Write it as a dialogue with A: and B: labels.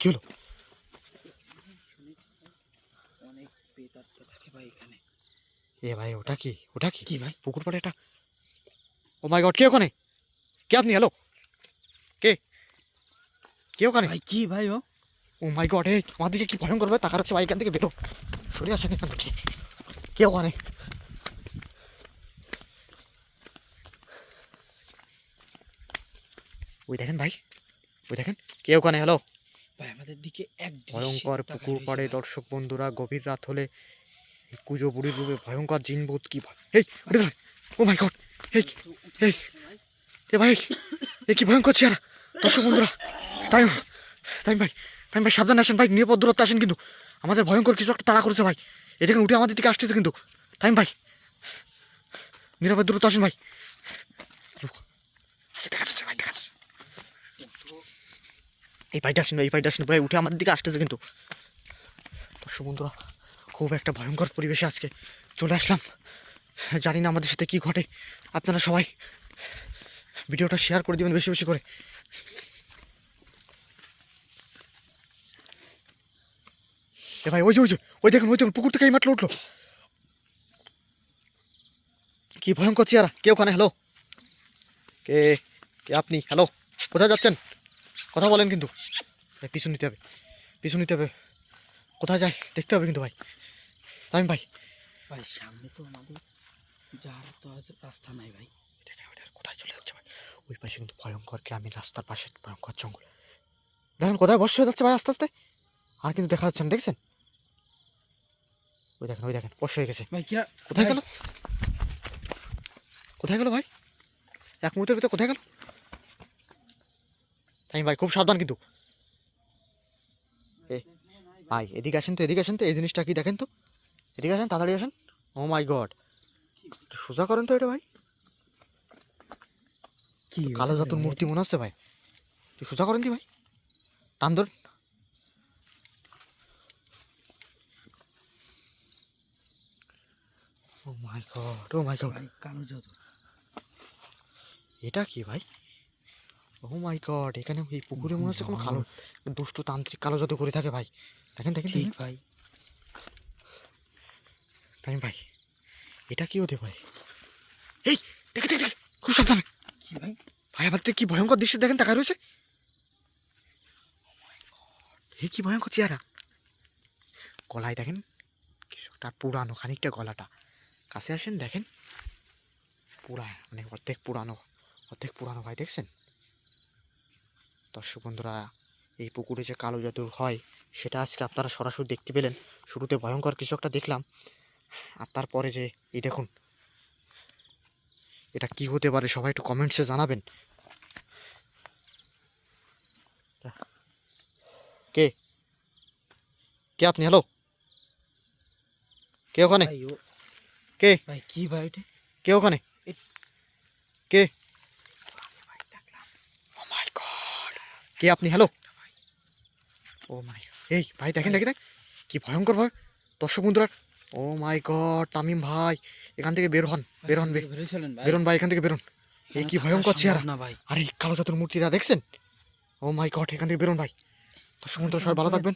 A: কি হলো
B: অনেক পেতাত্তা থাকে ভাই এখানে।
A: এ ভাই ওটা কি? ওটা কি?
B: কি ভাই?
A: পুকুর পাড়ে এটা? ও মাই গড কে ওখানে? কে আপনি? হ্যালো? কে? কে ওখানে?
B: ভাই কি ভাই ও?
A: ও মাই গড এই আমার দিকে কি ভয়ঙ্কর ভাবে তাকার হচ্ছে ভাই এখান থেকে বেরো। সরে আসেন এখান থেকে। কে ওখানে? ওই দেখেন ভাই ওই দেখেন। কে ওখানে? হ্যালো?
B: ভাই আমাদের দিকে এক
A: ভয়ঙ্কর পুকুর পাড়ে দর্শক বন্ধুরা গভীর রাত হলে কুজো বুড়ির রূপে ভয়ঙ্কর জিনভূত কি এই ও মাই গড এই এই।
B: ভাই।
A: এ ভাই এ কি ভয়ঙ্কর চেহারা। দর্শক বন্ধুরা তাই তাই ভাই তাই ভাই সাবধান আসেন ভাই নিরাপদ দূরত্বে আসেন কিন্তু। আমাদের ভয়ঙ্কর কিছু একটা তাড়া করেছে ভাই। এদিকে উঠে আমাদের দিকে আসতেছে কিন্তু। তাই ভাই নিরাপদ দূরত্ব আসেন ভাই। আসে, দেখা যাচ্ছে ভাই দেখা যাচ্ছে। এই পাইটা আসেন, এই পাইটা আসেন, ভাই, উঠে আমাদের দিকে আসতেছে কিন্তু। দর্শক বন্ধুরা, খুব একটা ভয়ঙ্কর পরিবেশে আজকে চলে আসলাম। জানি না আমাদের সাথে কি ঘটে। আপনারা সবাই ভিডিওটা শেয়ার করে দিবেন বেশি বেশি করে। এ ভাই, ওই যে ওই যে, ওই দেখুন ওই দেখুন, পুকুর থেকে এই মাঠটা উঠল। কি ভয়ঙ্কর চেহারা। কে ওখানে? হ্যালো কে কে আপনি? হ্যালো কোথায় যাচ্ছেন? কথা বলেন কিন্তু। পিছু নিতে হবে পিছু নিতে হবে। কোথায় যায়? দেখতে হবে কিন্তু ভাই। তাই ভাই।
B: ভাই সামনে তো আমাদের যাওয়ার তো রাস্তা নাই ভাই।
A: কোথায় চলে যাচ্ছে ভাই? ওই পাশে কিন্তু ভয়ঙ্কর গ্রামের রাস্তার পাশে ভয়ঙ্কর জঙ্গল। দেখেন কোথায় বর্ষ হয়ে যাচ্ছে ভাই আস্তে আস্তে? আর কিন্তু দেখা যাচ্ছে না দেখছেন? ওই দেখেন ওই দেখেন বর্ষ হয়ে গেছে।
B: ভাই কিরা
A: কোথায় গেল? কোথায় গেল ভাই? এক মুহূর্তের ভিতরে কোথায় গেল? তাই ভাই খুব সাবধান কিন্তু। এ, ভাই এদিকে আসেন তো এদিকে আসেন তো এই জিনিসটা কি দেখেন তো? এদিকে আসেন তাড়াতাড়ি আসেন। ও মাই গড সোজা করেন তো এটা ভাই।
B: কি
A: কালো জাতুর মূর্তি মনে হচ্ছে ভাই। তুই সোজা করেন দি ভাই? টান ধর ও মাই গড ও মাই গড
B: কালো জাদু।
A: এটা কি ভাই? ও মাই গড এখানে এই পুকুরে মনে হচ্ছে কোনো কালো দুষ্টু তান্ত্রিক কালো জাদু করে থাকে ভাই। দেখেন দেখেন
B: ঠিক ভাই।
A: দেখেন ভাই এটা কি হতে পারে এই দেখে দেখে দেখে, খুব সাবধানে।
B: ভাই।
A: ভাই আমার কি ভয়ঙ্কর দৃশ্য দেখেন তাকায় রয়েছে। এই কি ভয়ঙ্কর চেহারা। গলায় দেখেন কিছুটা পুরানো খানিকটা গলাটা। কাছে আসেন দেখেন। পুরা মানে অর্ধেক পুরানো অর্ধেক পুরানো ভাই দেখছেন? দর্শক বন্ধুরা এই পুকুরে যে কালো জাদু হয় সেটা আজকে আপনারা সরাসরি দেখতে পেলেন। শুরুতে ভয়ঙ্কর কিছু একটা দেখলাম আর তারপরে যে এই দেখুন এটা কি হতে পারে সবাই একটু কমেন্টসে জানাবেন। কে? কে আপনি? হ্যালো? কে ওখানে? কে?
B: ভাই কি ভাই
A: কে ওখানে? কে
B: ভাই দেখলাম
A: ও মাই গড কে আপনি? হ্যালো ও মাই এই ভাই দেখেন দেখেন কি ভয়ঙ্কর ভাই। দর্শক বন্ধুরা ও মাই গড তামিম ভাই এখান থেকে বের হন বের হন বের
B: হন ভাই।
A: বেরোন ভাই এখান থেকে বেরোন। এই কি ভয়ঙ্কর চেহারা।
B: না ভাই।
A: আরে কালো জাতুর মূর্তিটা দেখছেন? ও মাই গড এখান থেকে বেরোন ভাই। দর্শক বন্ধুরা সবাই ভালো থাকবেন।